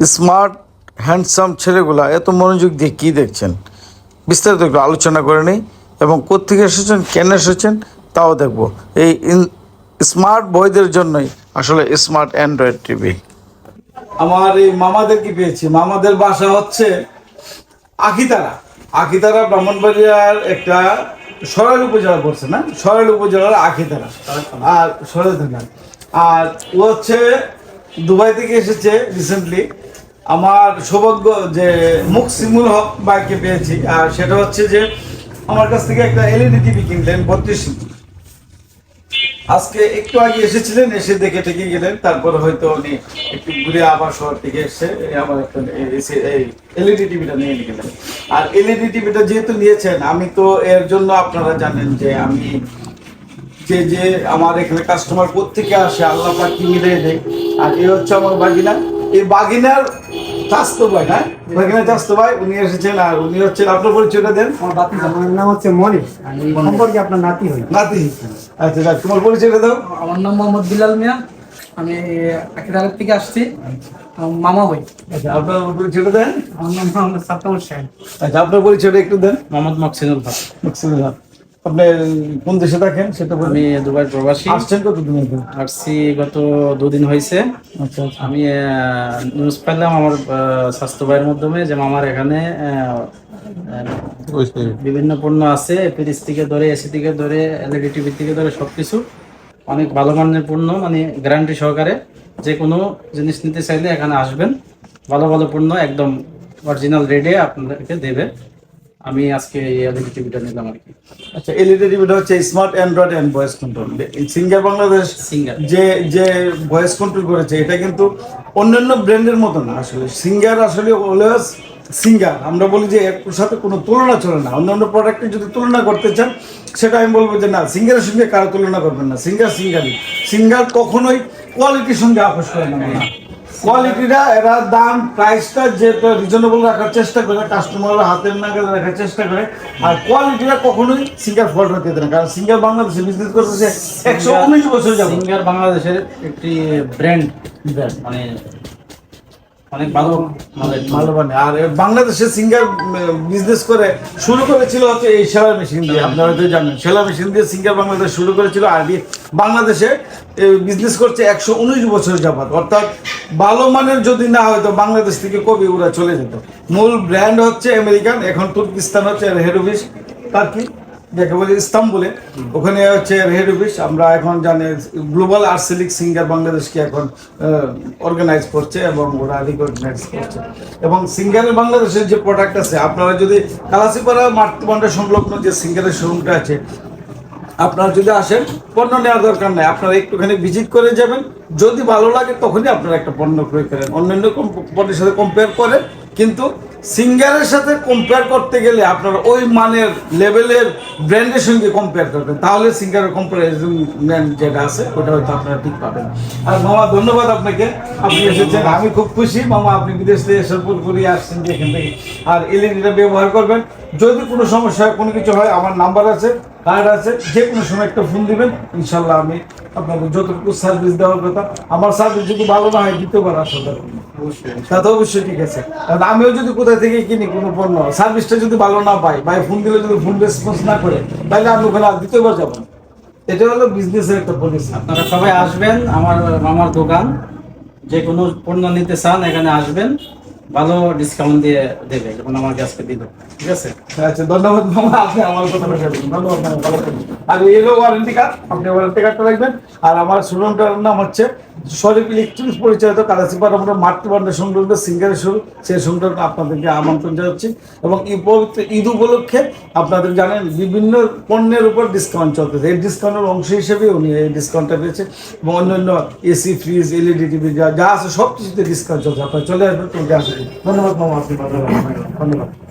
Smart, handsome ছেলেগুলা এত মনোযোগ দিয়ে কী দেখছেন? বিস্তারিত একটু আলোচনা করে নিই এবং কোত্থেকে এসেছেন, কেন এসেছেন তাও দেখব। এই স্মার্ট বয়দের জন্যই আসলে স্মার্ট অ্যান্ড্রয়েড টিভি। আমার এই মামাদেরকে পেয়েছি? মামাদের বাসা হচ্ছে আখিতারা আখিতারা ব্রাহ্মণবাড়িয়ার একটা সরাইল উপজেলা পড়ছে, না? সরাইল উপজেলার আখিতারা আর সরাইল আর ও হচ্ছে দুবাই থেকে এসেছে রিসেন্টলি আমার সৌভাগ্য যে মুখ সিমুল হক বাইকে পেয়েছি, আর সেটা হচ্ছে যে আমার কাছ থেকে একটা এলইডি টিভি কিনলেন, বত্রিশ আজকে একটু আগে এসেছিলেন, এসে দেখে টেকে গেলেন, তারপরে হয়তো উনি একটু ঘুরে আবার শহর থেকে এসে আমার একটা এলইডি টিভিটা নিয়ে গেলেন। আর এলইডি টিভিটা যেহেতু নিয়েছেন, আমি তো এর জন্য আপনারা জানেন যে আমি যে যে আমার এখানে কাস্টমার কোথেকে আসে, আল্লাহ কি মিলিয়ে দেয়। আর এই হচ্ছে আমার বাগিনা। এই বাগিনার ভাই হ্যাঁ? বাগিনার চাস্তো ভাই উনি এসেছেন আর উনি হচ্ছেন আপনার পরিচয়টা দেন। আমার বাতি আমার নাম হচ্ছে মনিশ আমি সম্পর্কে আপনার নাতি হই নাতি। আচ্ছা যাক, তোমার পরিচয়টা দাও। আমার নাম মোহাম্মদ বিলাল মিয়া। আমি থেকে আসছি। মামা হই আচ্ছা আপনার পরিচয়টা দেন। আমার নাম মোহাম্মদ সাত্তামুর সাহেব আচ্ছা আপনার পরিচয়টা একটু দেন। মোহাম্মদ মকসিনুল হক। মাকসুদুল হক। আপনি কোন দেশে থাকেন সেটা আমি দুবাই প্রবাসী। আসছেন কত দিন আগে? আসছি গত দুদিন হয়েছে। আচ্ছা আচ্ছা। আমি নিউজ পেলাম আমার স্বাস্থ্য ভাইয়ের মাধ্যমে যে মামার এখানে বিভিন্ন পণ্য আছে ফ্রিজ থেকে ধরে এসি থেকে ধরে এলইডি টিভি থেকে ধরে সবকিছু। অনেক ভালো মানের পণ্য মানে গ্যারান্টি সহকারে যে কোনো জিনিস নিতে চাইলে এখানে আসবেন। ভালো ভালো পণ্য একদম অরিজিনাল রেডে আপনাদেরকে দেবে। আমি আজকে এই এলইডি টিভিটা নিলাম আর কি। আচ্ছা এলইডি টিভিটা হচ্ছে smart android and voice control singer Bangladesh Singer। যে যে ভয়েস কন্ট্রোল করেছে এটা কিন্তু অন্যান্য ব্র্যান্ডের মতো না। আসলে সিঙ্গার আসলে অলওয়েজ সিঙ্গার আমরা বলি যে এর সাথে কোনো তুলনা চলে না। অন্যান্য প্রোডাক্টের যদি তুলনা করতে চান সেটা আমি বলব যে না সিঙ্গারের সঙ্গে কারও তুলনা করবেন না। সিঙ্গার সিঙ্গারই সিঙ্গার কখনোই কোয়ালিটির সঙ্গে আপোষ করে না। কোয়ালিটিটা এরা দাম প্রাইসটা যেটা রিজনেবল রাখার চেষ্টা করে কাস্টমাররা হাতের নাগালে রাখার চেষ্টা করে আর কোয়ালিটিটা কখনোই সিঙ্গার ফল্ট রাখতে দেয় না কারণ সিঙ্গার বাংলাদেশে বিজনেস করতেছে একশো উনিশ বছর যাবে সিঙ্গার বাংলাদেশের একটি ব্র্যান্ড মানে অনেক ভালো ভালো মানে আর বাংলাদেশে সিঙ্গার বিজনেস করে শুরু করেছিল হচ্ছে এই সেলাই মেশিন দিয়ে। আপনারা হয়তো জানেন, সেলাই মেশিন দিয়ে সিঙ্গার বাংলাদেশ শুরু করেছিল আর বাংলাদেশে বিজনেস করছে একশো উনিশ বছর যাবত অর্থাৎ ভালো মানের যদি না হয়তো বাংলাদেশ থেকে কবি ওরা চলে যেত। মূল ব্র্যান্ড হচ্ছে আমেরিকান এখন তুর্কিস্তান হচ্ছে হেড অফিস তার কি? যাকে বলি ইস্তাম্বুলে। ওখানে হচ্ছে হেড অফিস আমরা এখন জানি গ্লোবাল আর্সেলিক সিঙ্গার বাংলাদেশকে এখন অর্গানাইজ করছে এবং ওরা রিকগনাইজ করছে। এবং সিঙ্গারের বাংলাদেশের যে প্রোডাক্ট আছে, আপনারা যদি কালাসিপাড়া মাতৃমণ্ডল সংলগ্ন যে সিঙ্গারের শোরুমটা আছে, আপনারা যদি আসেন, পণ্য নেওয়ার দরকার নেই, আপনারা একটুখানি ভিজিট করে যাবেন। যদি ভালো লাগে, তখনই আপনারা একটা পণ্য ক্রয় করেন। অন্যান্য পণ্যের সাথে কম্পেয়ার করেন, কিন্তু সিঙ্গারের সাথে কম্পেয়ার করতে গেলে আপনারা ওই মানের লেভেলের ব্র্যান্ডের সঙ্গে কম্পেয়ার করবেন। তাহলে সিঙ্গারের কম্পারিজন যেটা আছে ওটা হয়তো আপনারা ঠিক পাবেন। আর মামা ধন্যবাদ আপনাকে। আপনি এসেছেন আমি খুব খুশি। মামা আপনি বিদেশ থেকে এসে পুরোপুরি আসছেন যে এখান থেকে। আর এলইডিটা ব্যবহার করবেন। যদি কোনো সমস্যা হয় কোনো কিছু হয় আমার নাম্বার আছে কার্ড আছে যে কোনো সময় একটা ফোন দিবেন। ইনশাল্লাহ আমি আপনাকে যতটুকু সার্ভিস দেওয়ার কথা আমার সার্ভিস যদি ভালো না হয় দ্বিতীয়বার আসা দরকার নেই। তা তো অবশ্যই ঠিক আছে। আমিও যদি কোথায় থেকে কিনি কোনো পণ্য সার্ভিসটা যদি ভালো না পাই ভাই ফোন দিলে যদি ফোন রেসপন্স না করে তাহলে আমি ওখানে আর দ্বিতীয়বার যাব না। এটা হলো বিজনেসের একটা পলিসি আপনারা সবাই আসবেন আমার আমার দোকান যে কোনো পণ্য নিতে চান এখানে আসবেন। ভালো ডিসকাউন্ট দিয়ে দেবে যেমন আমাকে আজকে দিল। ঠিক আছে? আচ্ছা ধন্যবাদ মামা, আপনি আমার কথা রাখবেন ধন্যবাদ। আর এলো ওয়ারেন্টি কার্ড আপনি ওয়ারেন্টি কার্ডটা রাখবেন। আর আমার স্টুডেন্টের নাম হচ্ছে শরীফ ইলেকট্রনিক্স পরিচালিত কালাসিপার আমরা মাতৃবন্ধের সংলগ্ন সিঙ্গারের শুরু সেই সংলগ্ন আপনাদেরকে আমন্ত্রণ জানাচ্ছি। এবং এই পবিত্র ঈদ উপলক্ষে আপনাদের জানেন, বিভিন্ন পণ্যের উপর ডিসকাউন্ট চলতেছে। এই ডিসকাউন্টের অংশ হিসেবে উনি এই ডিসকাউন্টটা পেয়েছে। এবং অন্যান্য এসি, ফ্রিজ, এলইডি, টিভি, যা যা আছে সব কিছুতে ডিসকাউন্ট চলছে। আপনারা চলে আসবেন তোমাকে আসবে ধন্যবাদ মামা। ধন্যবাদ